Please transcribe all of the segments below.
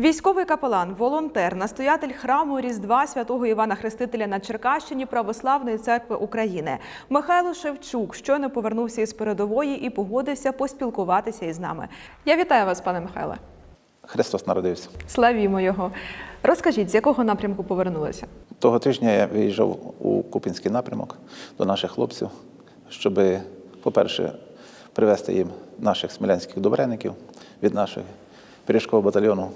Військовий капелан, волонтер, настоятель храму Різдва святого Івана Хрестителя на Черкащині Православної церкви України Михайло Шевчук щойно повернувся із передової і погодився поспілкуватися із нами. Я вітаю вас, пане Михайле. Христос народився. Славімо його. Розкажіть, з якого напрямку повернулися? Того тижня я виїжджав у Купінський напрямок до наших хлопців, щоб, по-перше, привезти їм наших смілянських добреників від нашого пиріжкового батальйону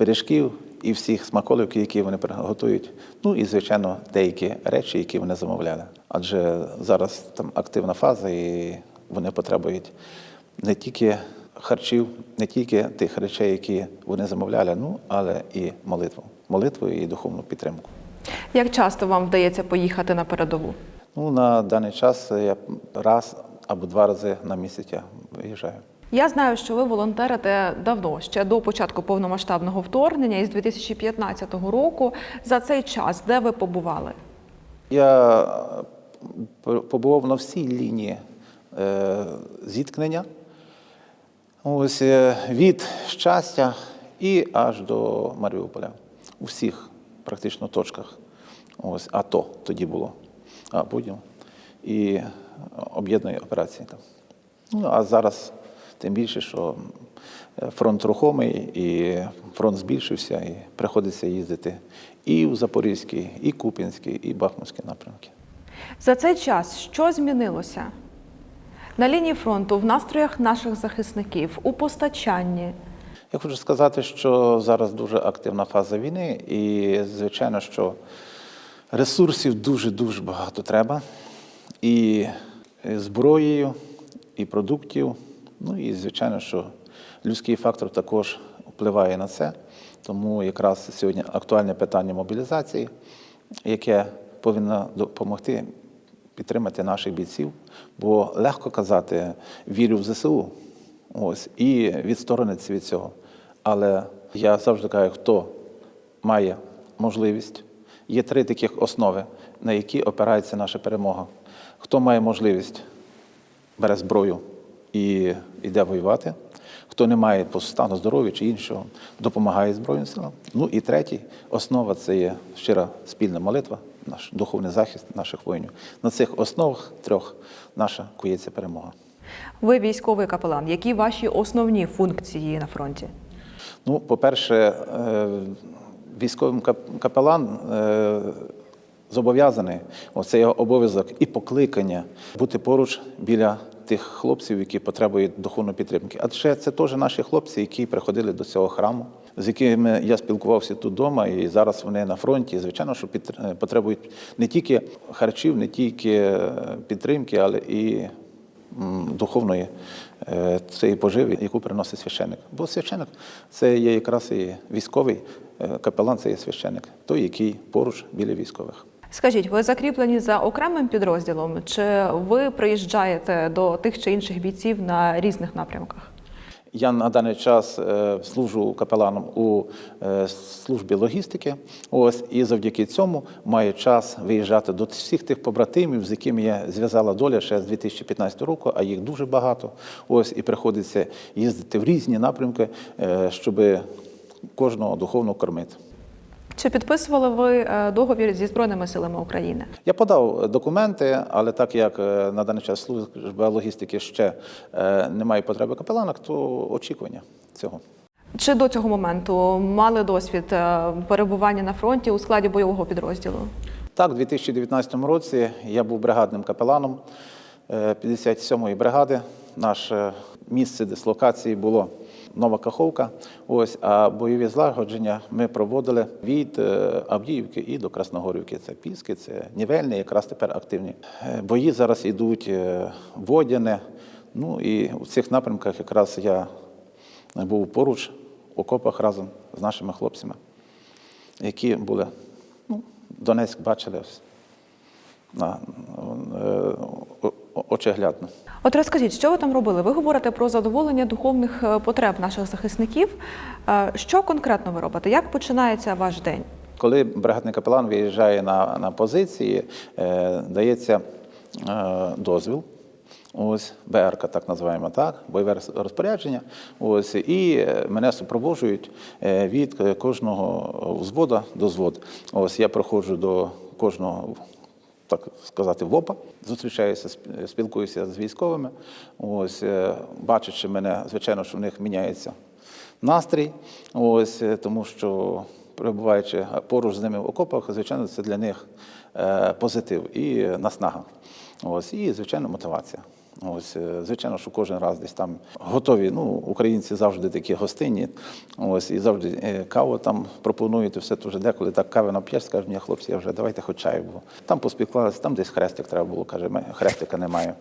пиріжків і всіх смаколиків, які вони готують. Ну і, звичайно, деякі речі, які вони замовляли. Адже зараз там активна фаза, і вони потребують не тільки харчів, не тільки тих речей, які вони замовляли, ну але і молитву. Молитву і духовну підтримку. Як часто вам вдається поїхати на передову? Ну, на даний час я раз або два рази на місяць я виїжджаю. Я знаю, що ви волонтерите давно, ще до початку повномасштабного вторгнення із 2015 року. За цей час, де ви побували? Я побував на всій лінії е, зіткнення. Ось е, від щастя і аж до Маріуполя. У всіх практично точках. Ось АТО тоді було, а потім і об'єднаної операції. Там. Ну, а зараз тим більше, що фронт рухомий, і фронт збільшився, і приходиться їздити і в Запорізький, і Купінський, і Бахмутський напрямки. За цей час що змінилося? На лінії фронту, в настроях наших захисників, у постачанні. Я хочу сказати, що зараз дуже активна фаза війни, і звичайно, що ресурсів дуже-дуже багато треба. І зброєю, і продуктів. Ну і звичайно, що людський фактор також впливає на це. Тому якраз сьогодні актуальне питання мобілізації, яке повинно допомогти підтримати наших бійців. Бо легко казати вірю в ЗСУ ось, і відсторонитися від цього. Але я завжди кажу, хто має можливість, є три таких основи, на які опирається наша перемога. Хто має можливість, бере зброю і йде воювати. Хто не має по стану здоров'я чи іншого, допомагає Збройним силам. Ну і третій основа це є щира спільна молитва, наш духовний захист наших воїнів. На цих основах трьох наша кується перемога. Ви військовий капелан. Які ваші основні функції на фронті? Ну, по-перше, е, військовий капелан е, зобов'язаний, оце його обов'язок і покликання бути поруч біля тих хлопців, які потребують духовної підтримки. Адже це теж наші хлопці, які приходили до цього храму, з якими я спілкувався тут вдома, і зараз вони на фронті. Звичайно, що потребують не тільки харчів, не тільки підтримки, але і духовної е, цієї поживи, яку приносить священник. Бо священник це є якраз і військовий е, капелан, це є священник, той, який поруч біля військових. Скажіть, ви закріплені за окремим підрозділом, чи ви приїжджаєте до тих чи інших бійців на різних напрямках? Я на даний час е, служу капеланом у е, службі логістики. Ось і завдяки цьому маю час виїжджати до всіх тих побратимів, з якими я зв'язала доля ще з 2015 року, а їх дуже багато. Ось і приходиться їздити в різні напрямки, е, щоб кожного духовно кормити. Чи підписували ви е, договір зі Збройними силами України? Я подав документи, але так як е, на даний час служба логістики ще е, немає потреби капеланок, то очікування цього. Чи до цього моменту мали досвід е, перебування на фронті у складі бойового підрозділу? Так, у 2019 році я був бригадним капеланом 57-ї бригади. Наше місце дислокації було Нова Каховка. Ось а бойові злагодження ми проводили від Авдіївки і до Красногорівки. Це Піски, це Нівельне, якраз тепер активні. Бої зараз йдуть Водяне. Ну і у цих напрямках якраз я був поруч в окопах разом з нашими хлопцями, які були, ну, Донецьк бачили на очеглядно. От розкажіть, що ви там робили? Ви говорите про задоволення духовних е, потреб наших захисників. Е, Що конкретно ви робите? Як починається ваш день? Коли бригадний капелан виїжджає на на позиції, е, дається е, дозвіл Ось БРК, так називаємо так, бойове розпорядження. Ось і е, мене супроводжують е, від кожного взвода до взводу. Ось я проходжу до кожного так сказати, ВОПа, зустрічаюся, сп- спілкуюся з військовими. Ось, е, бачачи мене, звичайно, що в них міняється настрій. Ось, е, тому що перебуваючи поруч з ними в окопах, звичайно, це для них е, позитив і наснага. Ось, і, звичайно, мотивація. Ось, е, звичайно, що кожен раз десь там готові. Ну, українці завжди такі гостинні. Ось, і завжди е, каву там пропонують, і все дуже деколи так кави нап'єш, скажуть, мені хлопці, я вже давайте хоч чаю. Бо там поспіклалися, там десь хрестик треба було, каже, хрестика немає.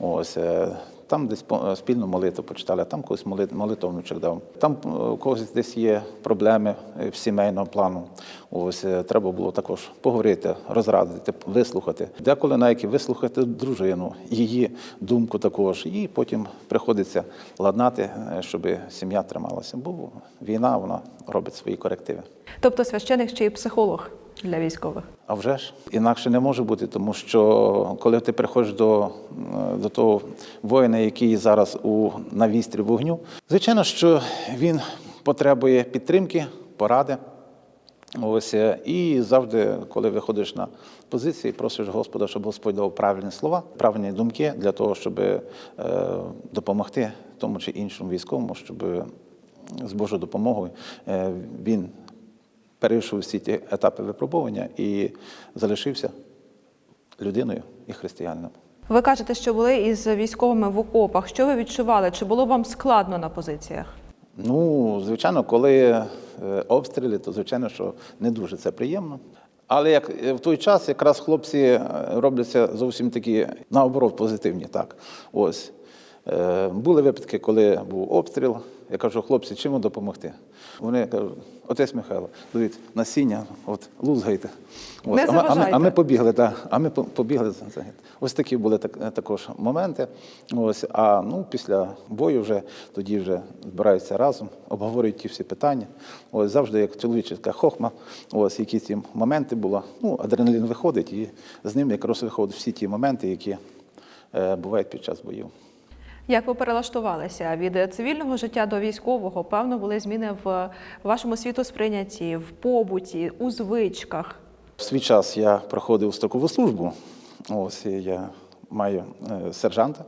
Ось, е, там десь е, спільну молитву почитали, а там когось моли- молитовничок дав. Там е, у когось десь є проблеми е, сімейного плану. Ось треба було також поговорити, розрадити, вислухати. Деколи навіть вислухати дружину, її думку також. І потім приходиться ладнати, щоб сім'я трималася. Бо війна вона робить свої корективи. Тобто священик ще й психолог для військових. А вже ж інакше не може бути, тому що коли ти приходиш до, до того воїна, який зараз у на вістрі вогню, звичайно, що він потребує підтримки, поради. Ось е, і завжди, коли виходиш на позиції, просиш Господа, щоб Господь дав правильні слова, правильні думки для того, щоб е, допомогти тому чи іншому військовому, щоб з Божою допомогою е, він перейшов всі ті етапи випробування і залишився людиною і християнином. Ви кажете, що були із військовими в окопах. Що ви відчували? Чи було вам складно на позиціях? Ну, звичайно, коли е, обстріли, то звичайно, що не дуже це приємно. Але як е, в той час якраз хлопці е, робляться зовсім такі наоборот позитивні. Так, ось були випадки, коли був обстріл. Я кажу, хлопці, чим допомогти? Вони кажуть, отець Михайло, дивіться, насіння, от лузгайте. Ось, Не а, а, ми, а ми побігли, так. А ми побігли за. Ось такі були так, також моменти. Ось, а ну, після бою вже тоді вже збираються разом, обговорюють ті всі питання. Ось завжди як чоловіча така хохма, ось які ці моменти були. Ну, адреналін виходить, і з ним якраз виходять всі ті моменти, які е, бувають під час боїв. Як ви перелаштувалися від цивільного життя до військового? Певно, були зміни в вашому світосприйнятті, в побуті, у звичках. В свій час я проходив строкову службу. Ось я маю е, сержанта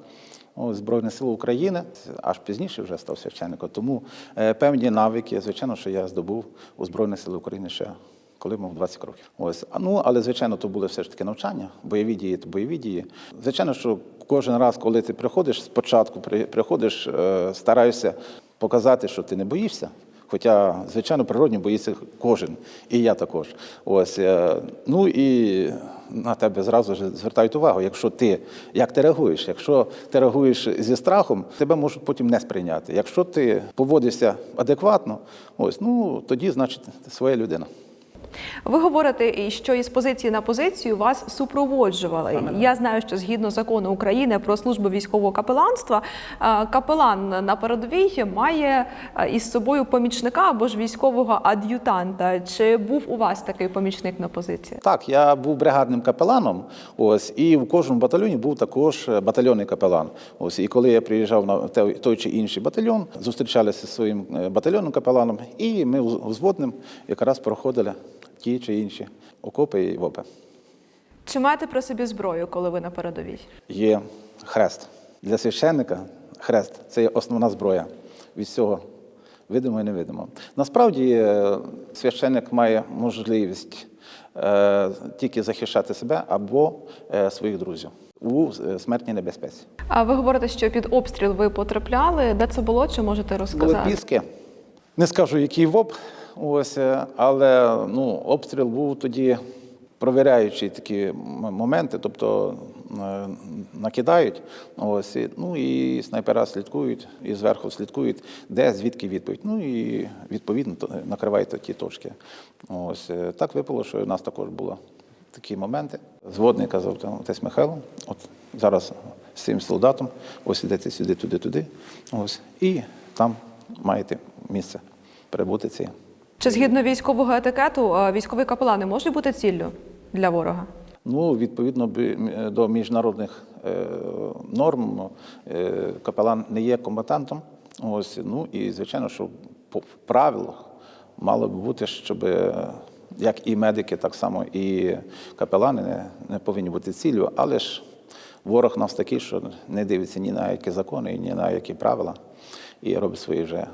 Збройних сил України. Аж пізніше вже став священником. Тому е, певні навики, звичайно, що я здобув у Збройних сил України ще. Коли мав 20 років. Ось. А, Ну, але, звичайно, то були все ж таки навчання, бойові дії то бойові дії. Звичайно, що кожен раз, коли ти приходиш, спочатку приходиш, е, стараєшся показати, що ти не боїшся. Хоча, звичайно, природні боїться кожен, і я також. Ось е, ну і на тебе зразу ж звертають увагу. Якщо ти як ти реагуєш, якщо ти реагуєш зі страхом, тебе можуть потім не сприйняти. Якщо ти поводишся адекватно, ось ну тоді, значить, ти своя людина. Ви говорите, що із позиції на позицію вас супроводжували. Я знаю, що згідно закону України про службу військового капеланства, е, капелан на передовій має е, із собою помічника або ж військового ад'ютанта. Чи був у вас такий помічник на позиції? Так, я був бригадним капеланом, ось, і в кожному батальйоні був також е, батальйонний капелан. Ось, і коли я приїжджав на той, чи інший батальйон, зустрічалися зі своїм батальйонним капеланом, і ми взводним якраз проходили ті чи інші окопи і вопи. Чи маєте при собі зброю, коли ви на передовій? Є хрест. Для священника хрест це є основна зброя від всього видимо і невидимо. Насправді е, священник має можливість е, тільки захищати себе або е, своїх друзів у е, смертній небезпеці. А ви говорите, що під обстріл ви потрапляли. Де це було? Чи можете Були розказати? піски. Не скажу, який ВОП, ось, е, але ну, обстріл був тоді провіряючи такі моменти, тобто е, накидають, ось, ну і снайпера слідкують, і зверху слідкують, де, звідки відповідь. Ну і відповідно накривають ті точки. Ось, е, так випало, що у нас також були такі моменти. Зводний казав там, отець Михайло, от зараз з цим солдатом, ось ідете сюди, туди, туди, ось, і там маєте місце перебути ці. Чи згідно військового етикету е, військові капелани можуть бути ціллю для ворога? Ну, відповідно до міжнародних е, норм, е, капелан не є комбатантом. Ось, ну і звичайно, що по правилах мало б бути, щоб е, як і медики, так само і капелани не, не повинні бути ціллю, але ж ворог нас такий, що не дивиться ні на які закони, ні на які правила, і робить свої вже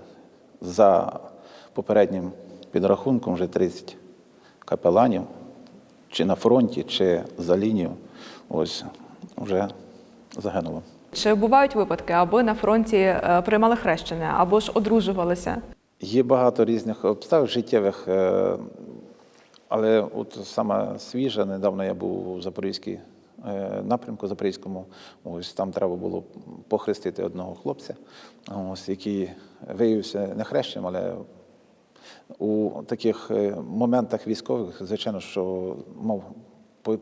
за попереднім підрахунком вже 30 капеланів, чи на фронті, чи за лінію, ось вже загинуло. Чи бувають випадки, аби на фронті е, приймали хрещення або ж одружувалися? Є багато різних обставин життєвих, е, але от саме свіже, недавно я був у Запорізькій е, напрямку, Запорізькому, ось там треба було похрестити одного хлопця, ось, який виявився не хрещеним, але у таких е, моментах військових, звичайно, що мов.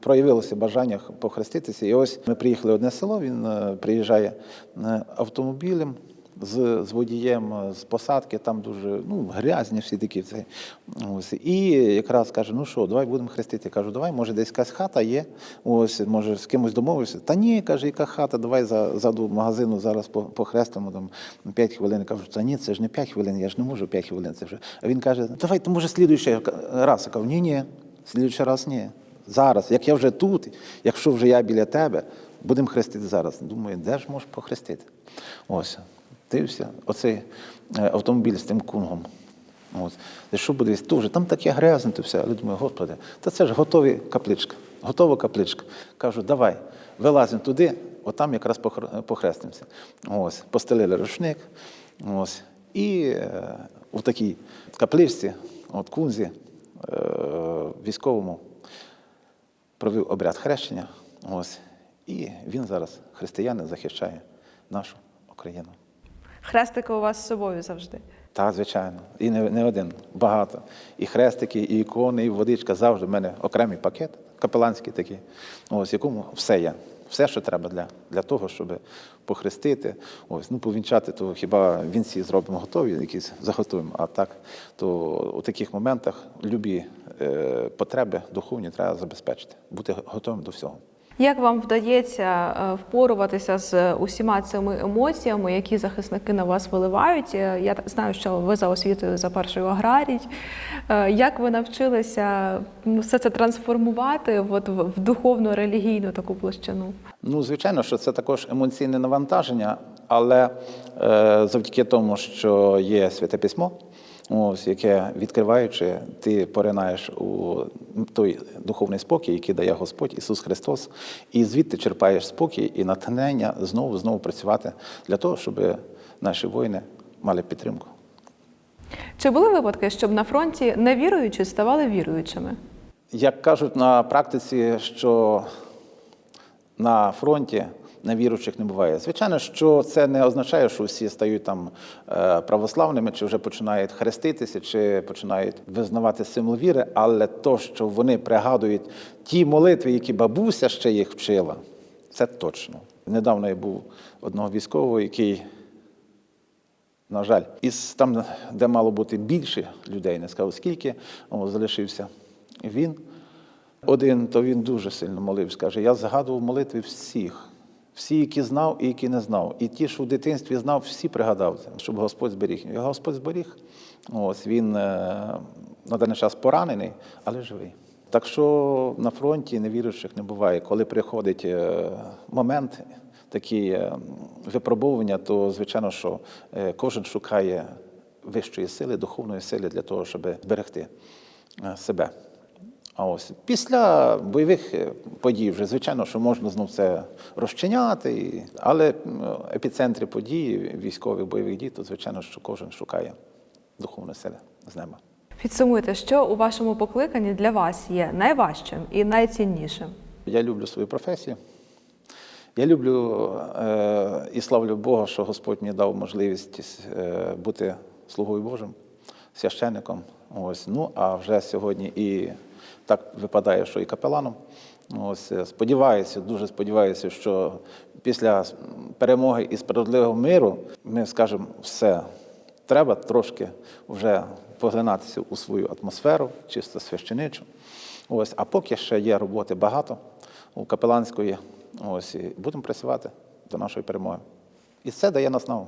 Проявилося бажання похреститися. І ось ми приїхали в одне село, він е, приїжджає е, автомобілем з, з водієм е, з посадки, там дуже ну, грязні всі такі. Це. Ось. І якраз каже, ну що, давай будемо хрестити. Я кажу, давай, може, десь якась хата є, ось, може, з кимось домовився. Та ні, каже, яка хата, давай за, заду магазину зараз по- похрестимо там 5 хвилин. Я кажу, та ні, це ж не 5 хвилин, я ж не можу 5 хвилин. Це вже. А він каже, давай, то може слідуючий раз. Я кажу, ні, ні, слідуючий раз ні. Зараз, як я вже тут, якщо вже я біля тебе, будемо хрестити зараз. Думаю, де ж можеш похрестити? Ось, дивився, оцей е, автомобіль з тим кунгом. Ось. Та що буде? Дуже, там таке грязне, то все. Але думаю, господи, та це ж готові капличка, готова капличка. Кажу, давай, вилазимо туди, отам якраз похр- похрестимося. Ось, постелили рушник. Ось. І е, у такій капличці, от кунзі, е, військовому, провів обряд хрещення. Ось. І він зараз, християнин, захищає нашу Україну. Хрестики у вас з собою завжди. Так, звичайно. І не, не один, багато. І хрестики, і ікони, і водичка завжди. в мене окремий пакет, капеланський такий, ось, якому все є. Все, що треба для, для того, щоб похрестити. Ось, ну, повінчати, то хіба вінці зробимо готові, якісь заготуємо. А так, то у таких моментах любі е, потреби духовні треба забезпечити, бути готовим до всього. Як вам вдається е, впоруватися з усіма цими емоціями, які захисники на вас виливають? Е, Я знаю, що ви за освітою за першою аграрій. Е, Як ви навчилися все це трансформувати от в духовну релігійну таку площину? Ну, звичайно, що це також емоційне навантаження, але е, завдяки тому, що є святе письмо, ось, яке відкриваючи, ти поринаєш у той духовний спокій, який дає Господь Ісус Христос, і звідти черпаєш спокій і натхнення знову знову працювати для того, щоб наші воїни мали підтримку. Чи були випадки, щоб на фронті невіруючі ставали віруючими? Як кажуть на практиці, що на фронті невіруючих не буває. Звичайно, що це не означає, що всі стають там е, православними, чи вже починають хреститися, чи починають визнавати символ віри, але то, що вони пригадують ті молитви, які бабуся ще їх вчила, це точно. Недавно я був одного військового, який на жаль, із там, де мало бути більше людей, не скажу скільки, о, залишився він. Один, то він дуже сильно молився. Каже, я згадував молитви всіх, всі, які знав і які не знав. І ті, що в дитинстві знав, всі пригадав щоб Господь зберіг. І Господь зберіг. Ось він е, на даний час поранений, але живий. Так що на фронті невіруючих не буває. Коли приходить е, момент, такі е, випробування, то звичайно, що кожен шукає вищої сили, духовної сили для того, щоб зберегти себе. А ось після бойових е, подій вже звичайно, що можна знов це розчиняти, але епіцентри подій військових бойових дій, то звичайно, що кожен шукає духовної сили з неба. Підсумуйте, що у вашому покликанні для вас є найважчим і найціннішим? Я люблю свою професію. Я люблю е, і славлю Бога, що Господь мені дав можливість е, бути слугою Божим, священником. Ось. Ну, а вже сьогодні і так випадає, що і капеланом. Ось, е, сподіваюся, дуже сподіваюся, що після перемоги і справедливого миру ми скажемо все. Треба трошки вже поглинатися у свою атмосферу, чисто священичу. Ось, а поки ще є роботи багато. у капеланської. Ось і будемо працювати до нашої перемоги. І це дає нас наснагу.